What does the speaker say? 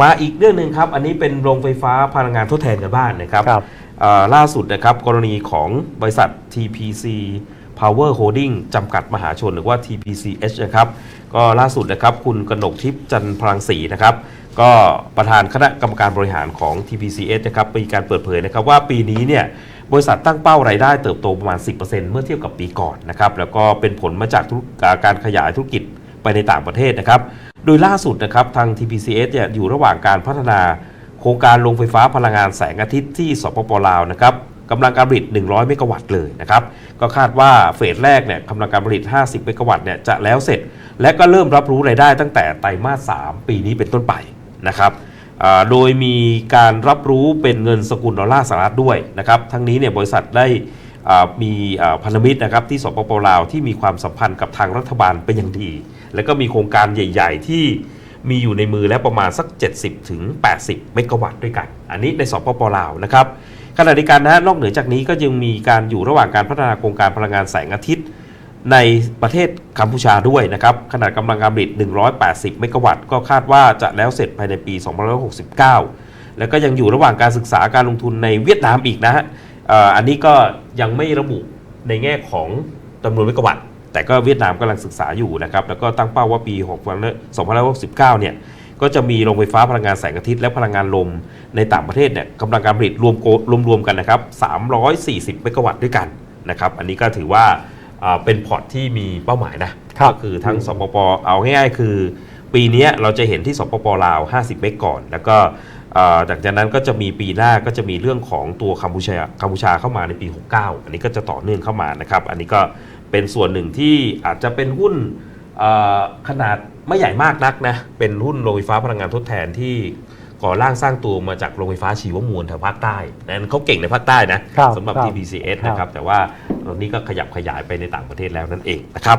มาอีกเรื่องหนึ่งครับ อันนี้เป็นโรงไฟฟ้าพลังงานทดแทนกันบ้านนะครับครับเอ่อล่าสุดนะครับกรณีของบริษัท TPC Power Holding จำกัดมหาชนหรือว่า TPCH นะครับ ก็ล่าสุดนะครับคุณกนกทิพย์จันทร์พลังศรีนะครับ ก็ประธานคณะกรรมการบริหารของ TPCH นะครับมีการเปิดเผยนะครับว่าปีนี้เนี่ยบริษัทตั้งเป้ารายได้เติบโตประมาณ 10%เมื่อเทียบกับปีก่อนนะครับ แล้วก็เป็นผลมาจากธุรการขยายธุรกิจไปในต่างประเทศนะครับ โดยล่าสุดนะครับทาง TPCS เนี่ยอยู่ระหว่างการพัฒนา โครงการโรงไฟฟ้าพลังงานแสงอาทิตย์ที่สปปลาวนะครับกำลังการผลิต 100 เมกะวัตต์เลยนะครับก็คาดว่าเฟสแรกเนี่ยกำลังการผลิต 50 เมกะวัตต์เนี่ยจะแล้วเสร็จ และก็เริ่มรับรู้รายได้ตั้งแต่ไตรมาส 3 ปีนี้เป็นต้นไปนะครับโดยมีการรับรู้เป็นเงินสกุลดอลลาร์สหรัฐด้วยนะครับทั้งนี้เนี่ยบริษัทได้ มีพันธมิตรนะครับที่สปปลาวที่มีความสัมพันธ์กับทางรัฐบาลเป็นอย่างดี แล้วก็มีโครงการใหญ่ ๆ ที่มีอยู่ในมือแล้วประมาณสัก 70ถึง80 เมกะวัตต์ด้วยกัน อันนี้ในสปปลาวนะครับขณะเดียวกันนะนอกเหนือจากนี้ก็ยังมีการอยู่ระหว่างการพัฒนาโครงการพลังงานแสงอาทิตย์ ในประเทศกัมพูชาด้วยนะครับขนาดกำลังการผลิต 180 เมกะวัตต์ก็คาดว่าจะแล้วเสร็จภายในปี 2569 แล้วก็ยังอยู่ระหว่างการศึกษาการลงทุนในเวียดนามอีกนะฮะ อ่ออันนี้ก็ยังไม่ระบุในแง่ของจำนวนเมกะวัตต์แต่ก็เวียดนามกำลังศึกษาอยู่นะครับ แล้วก็ตั้งเป้าว่าปี2569 เนี่ย ก็จะมีโรงไฟฟ้าพลังงานแสงอาทิตย์และพลังงานลมในต่างประเทศเนี่ยกำลังการผลิตรวมโกรวมๆกันนะครับ 340 เมกะวัตต์ด้วยกันนะครับ อันนี้ก็ถือว่าอ่าเป็นพอร์ตที่มีเป้าหมายนะครับก็คือทั้งสปปเอาง่ายๆคือ ปีเนี้ยเราจะเห็นที่สปปลาว 50 เมกก่อน แล้วก็อ่า จากจากนั้นก็จะมีปีหน้าก็จะมีเรื่องของตัวกัมพูชากัมพูชาเข้ามาในปี 69 อันนี้ก็จะต่อเนื่องเข้ามานะครับ อันนี้ก็เป็นส่วนหนึ่งที่อาจจะเป็นหุ้นเอ่อขนาดไม่ใหญ่มากนักนะ เป็นหุ้นโรงไฟฟ้าพลังงานทดแทนที่ก่อร่างสร้างตัวมาจากโรงไฟฟ้าชีวมวลแถวภาคใต้นั้นเขาเก่งในภาคใต้นะครับสำหรับครับ TPCS ครับนะครับ แต่ว่าตอนนี้ก็ขยับขยายไปในต่างประเทศแล้วนั่นเองนะครับ